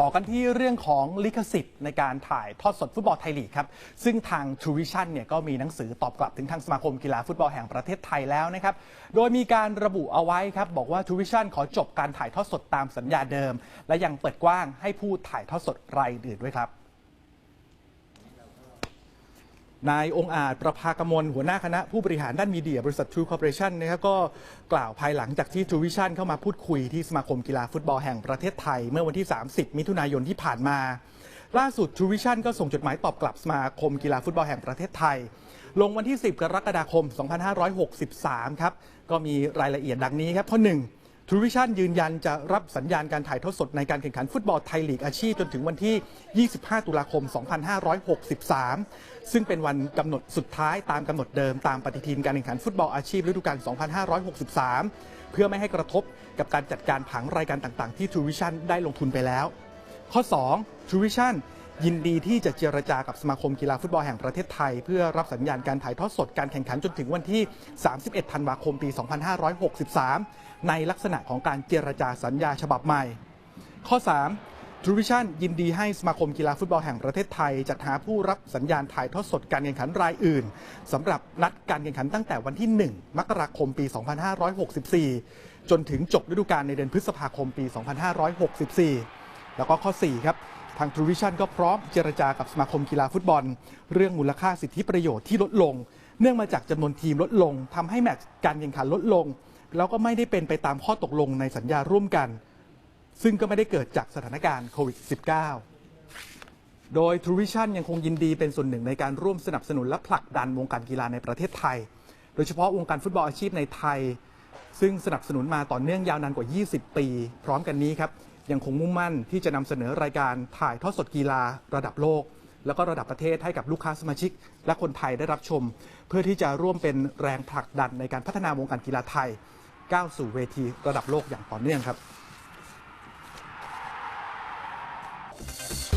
ต่อกันที่เรื่องของลิขสิทธิ์ในการถ่ายทอดสดฟุตบอลไทยลีกครับ ซึ่งทาง True Vision เนี่ยก็มีหนังสือตอบกลับถึงทางสมาคมกีฬาฟุตบอลแห่งประเทศไทยแล้วนะครับ โดยมีการระบุเอาไว้ครับ บอกว่า True Vision ขอจบการถ่ายทอดสดตามสัญญาเดิม และยังเปิดกว้างให้ผู้ถ่ายทอดสดรายอื่นด้วยครับ นายองอาจประภากมลหัวหน้าคณะผู้บริหารด้านมีเดียบริษัท True Corporation นะครับก็กล่าวภายหลังจากที่ True Vision เข้ามาพูดคุยที่สมาคมกีฬาฟุตบอลแห่งประเทศไทย เมื่อวันที่ 30 มิถุนายนที่ผ่านมา ล่าสุด True Vision ก็ส่งจดหมายตอบกลับสมาคมกีฬาฟุตบอลแห่งประเทศไทย ลงวันที่ 10 กรกฎาคม 2563 ครับก็มีรายละเอียดดังนี้ครับข้อ1 ทรูวิชั่นยืนยันจะรับสัญญาณการถ่ายทอดสดในการแข่งขันฟุตบอลไทยลีกอาชีพจนถึงวันที่ 25 ตุลาคม 2563 ซึ่งเป็นวันกำหนดสุดท้ายตามกำหนดเดิมตามปฏิทินการแข่งขันฟุตบอลอาชีพฤดูกาล 2563 เพื่อไม่ให้กระทบกับการจัดการผังรายการต่างๆ ที่ True Vision ได้ลงทุนไปแล้ว ข้อ 2 True Vision ยินดีที่จะเจรจากับสมาคมกีฬาฟุตบอลแห่งประเทศไทย เพื่อรับสัญญาณการถ่ายทอดสดการแข่งขันจนถึงวันที่ 31 ธันวาคมปี 2563 ในลักษณะของการเจรจาสัญญาฉบับใหม่ ข้อ3 True Vision ยินดีให้สมาคมกีฬาฟุตบอลแห่งประเทศไทย จัดหาผู้รับสัญญาณถ่ายทอดสดการแข่งขันรายอื่นสำหรับนัดการแข่งขันตั้งแต่วันที่ 1 มกราคมปี 2564 จนถึงจบฤดูกาลในเดือนพฤษภาคมปี 2564 แล้วก็ข้อ 4 ครับาง True Vision ก็พร้อมเจรจากับสมาคมกีฬาฟุตบอล เรื่องมูลค่าสิทธิประโยชน์ที่ลดลง เนื่องมาจากจำนวนทีมลดลงทำให้แมตช์การแข่งขันลดลง แล้วก็ไม่ได้เป็นไปตามข้อตกลงในสัญญาร่วมกัน ซึ่งก็ไม่ได้เกิดจากสถานการณ์โควิด -19 โดย True Vision ยังคงยินดีเป็นส่วนหนึ่งในการร่วมสนับสนุนและผลักดันวงการกีฬาในประเทศไทย โดยเฉพาะวงการฟุตบอลอาชีพในไทยซึ่งสนับสนุนมาต่อเนื่องยาวนานกว่า 20 ปี พร้อมกันนี้ครับ ยังคงมุ่งมั่นที่จะนำเสนอรายการถ่ายทอดสดกีฬาระดับโลก แล้วก็ระดับประเทศให้กับลูกค้าสมาชิก และคนไทยได้รับชม เพื่อที่จะร่วมเป็นแรงผลักดันในการพัฒนาวงการกีฬาไทย ก้าวสู่เวทีระดับโลกอย่างต่อเนื่องครับ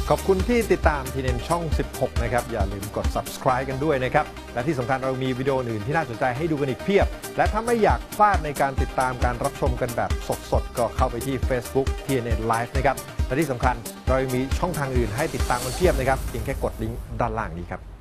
ขอบคุณที่ติดตามทีเนนช่อง 16 นะครับ อย่าลืมกด subscribe กันด้วยนะครับ และที่สำคัญเรามีวิดีโออื่นที่น่าสนใจให้ดูกันอีกเพียบ และถ้าไม่อยากพลาดในการติดตามการรับชมกันแบบสดๆ ก็เข้าไปที่ Facebook TNN Live นะครับและที่สำคัญเรายังมีช่องทางอื่นให้ติดตามกันเพียบนะครับเพียงแค่กดลิงก์ด้านล่างนี้ครับ